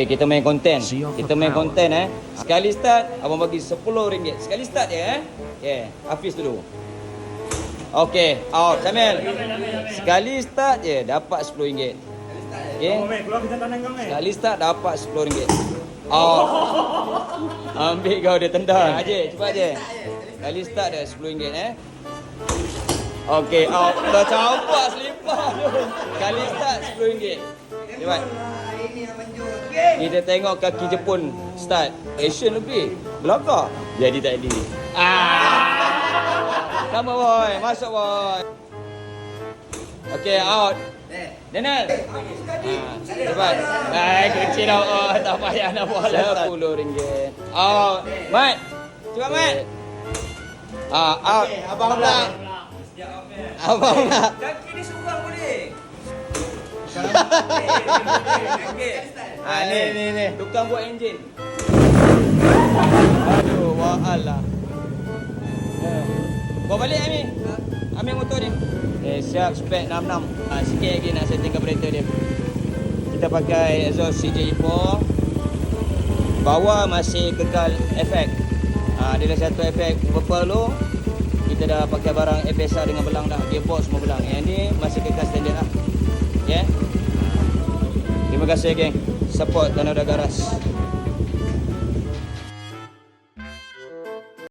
Okay, kita main konten. Kita main konten eh. Sekali start, abang bagi RM10. Sekali start je eh. Yeah, Hafiz dulu. Okay, out. Samil. Sekali start je dapat RM10. Okay. Sekali start dapat RM10. Out. Ambil kau dia tendang. Aje, cepat je. Sekali start dah RM10 eh. Okay, out. Dah campak selipar tu. Sekali start RM10. Cepat. Kita tengok kaki Jepun start. Action lebih. Belakang. Jadi tak jadi. Ah. Sama boy. Masuk boy. Okay, out. Daniel. Ah, cepat. Baik, kecil dah. Oh, tak payah nak buat lah. RM10. Out. Mat. Cepat, Mat. Ah, out. Abang nak. Abang nak. Kaki ni surang boleh. Ah, ni, ni, ni. Tukang buat enjin. Aduh, lah. Eh. Bawa balik, Ami. Ambil motor dia. Eh, siap spek 66. Ah, sikit lagi nak setting carburetor dia. Kita pakai exhaust CJ4. Bawah masih kekal efek. Ah, dia satu efek purple tu. Kita dah pakai barang FSR dengan belang dah. Gearbox semua belang. Yang ni masih kekal standard lah. Kasih geng. Support Tanah Garas.